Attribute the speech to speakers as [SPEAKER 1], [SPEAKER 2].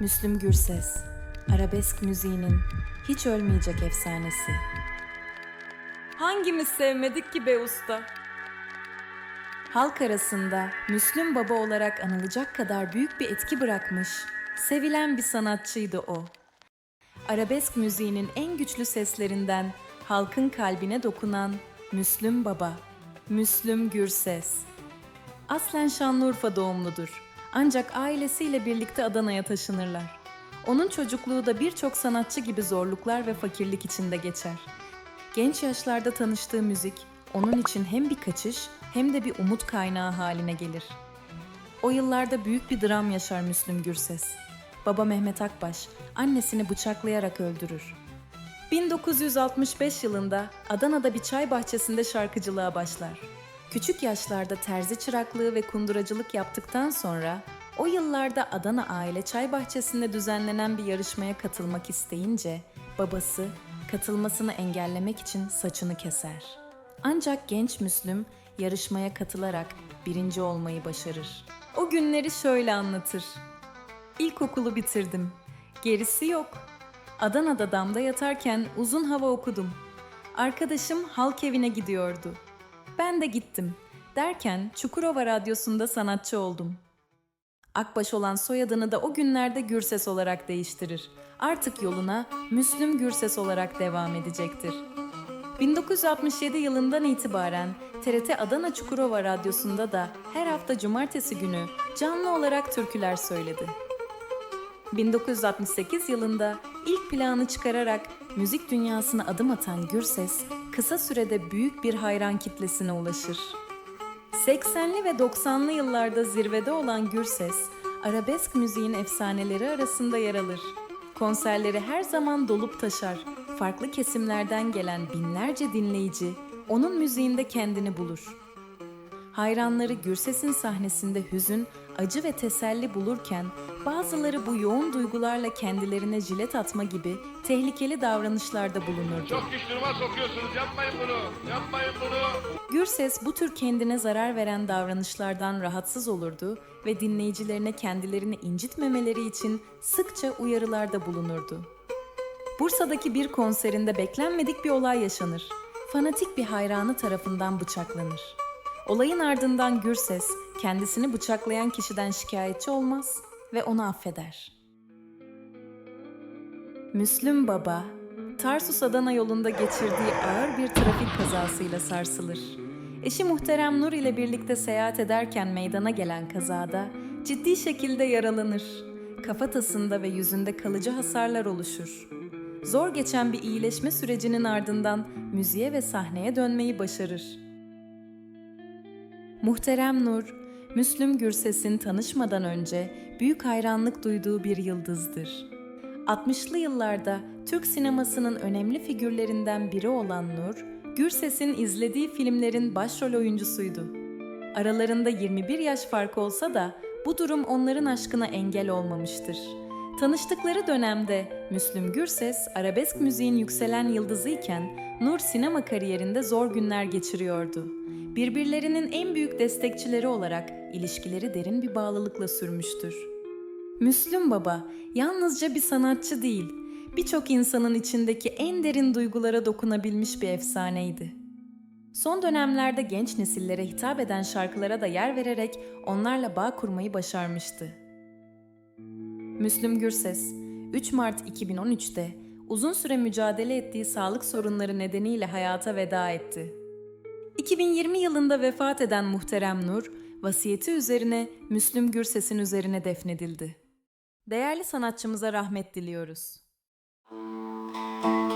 [SPEAKER 1] Müslüm Gürses, arabesk müziğinin hiç ölmeyecek efsanesi. Hangimiz sevmedik ki be usta? Halk arasında Müslüm Baba olarak anılacak kadar büyük bir etki bırakmış, sevilen bir sanatçıydı o. Arabesk müziğinin en güçlü seslerinden halkın kalbine dokunan Müslüm Baba, Müslüm Gürses. Aslen Şanlıurfa doğumludur. Ancak ailesiyle birlikte Adana'ya taşınırlar. Onun çocukluğu da birçok sanatçı gibi zorluklar ve fakirlik içinde geçer. Genç yaşlarda tanıştığı müzik onun için hem bir kaçış hem de bir umut kaynağı haline gelir. O yıllarda büyük bir dram yaşar Müslüm Gürses. Baba Mehmet Akbaş annesini bıçaklayarak öldürür. 1965 yılında Adana'da bir çay bahçesinde şarkıcılığa başlar. Küçük yaşlarda terzi çıraklığı ve kunduracılık yaptıktan sonra o yıllarda Adana Aile Çay Bahçesi'nde düzenlenen bir yarışmaya katılmak isteyince babası katılmasını engellemek için saçını keser. Ancak genç Müslüm yarışmaya katılarak birinci olmayı başarır. O günleri şöyle anlatır. İlkokulu bitirdim. Gerisi yok. Adana'da damda yatarken uzun hava okudum. Arkadaşım halk evine gidiyordu. Ben de gittim. Derken Çukurova Radyosu'nda sanatçı oldum. Akbaş olan soyadını da o günlerde Gürses olarak değiştirir. Artık yoluna Müslüm Gürses olarak devam edecektir. 1967 yılından itibaren TRT Adana Çukurova Radyosu'nda da her hafta cumartesi günü canlı olarak türküler söyledi. 1968 yılında ilk planı çıkararak müzik dünyasına adım atan Gürses, kısa sürede büyük bir hayran kitlesine ulaşır. 80'li ve 90'lı yıllarda zirvede olan Gürses, arabesk müziğin efsaneleri arasında yer alır. Konserleri her zaman dolup taşar. Farklı kesimlerden gelen binlerce dinleyici onun müziğinde kendini bulur. Hayranları Gürses'in sahnesinde hüzün, acı ve teselli bulurken bazıları bu yoğun duygularla kendilerine jilet atma gibi tehlikeli davranışlarda bulunurdu.
[SPEAKER 2] Çok güç duruma sokuyorsunuz. Yapmayın bunu. Yapmayın bunu.
[SPEAKER 1] Gürses bu tür kendine zarar veren davranışlardan rahatsız olurdu ve dinleyicilerine kendilerini incitmemeleri için sıkça uyarılarda bulunurdu. Bursa'daki bir konserinde beklenmedik bir olay yaşanır. Fanatik bir hayranı tarafından bıçaklanır. Olayın ardından Gürses kendisini bıçaklayan kişiden şikayetçi olmaz ve onu affeder. Müslüm Baba, Tarsus Adana yolunda geçirdiği ağır bir trafik kazasıyla sarsılır. Eşi Muhterem Nur ile birlikte seyahat ederken meydana gelen kazada ciddi şekilde yaralanır. Kafatasında ve yüzünde kalıcı hasarlar oluşur. Zor geçen bir iyileşme sürecinin ardından müziğe ve sahneye dönmeyi başarır. Muhterem Nur, Müslüm Gürses'in tanışmadan önce büyük hayranlık duyduğu bir yıldızdır. 60'lı yıllarda Türk sinemasının önemli figürlerinden biri olan Nur, Gürses'in izlediği filmlerin başrol oyuncusuydu. Aralarında 21 yaş fark olsa da bu durum onların aşkına engel olmamıştır. Tanıştıkları dönemde Müslüm Gürses arabesk müziğin yükselen yıldızıyken Nur sinema kariyerinde zor günler geçiriyordu. Birbirlerinin en büyük destekçileri olarak ilişkileri derin bir bağlılıkla sürmüştür. Müslüm Baba yalnızca bir sanatçı değil, birçok insanın içindeki en derin duygulara dokunabilmiş bir efsaneydi. Son dönemlerde genç nesillere hitap eden şarkılara da yer vererek onlarla bağ kurmayı başarmıştı. Müslüm Gürses, 3 Mart 2013'te uzun süre mücadele ettiği sağlık sorunları nedeniyle hayata veda etti. 2020 yılında vefat eden muhterem Nur, vasiyeti üzerine Müslüm Gürses'in üzerine defnedildi. Değerli sanatçımıza rahmet diliyoruz. Müzik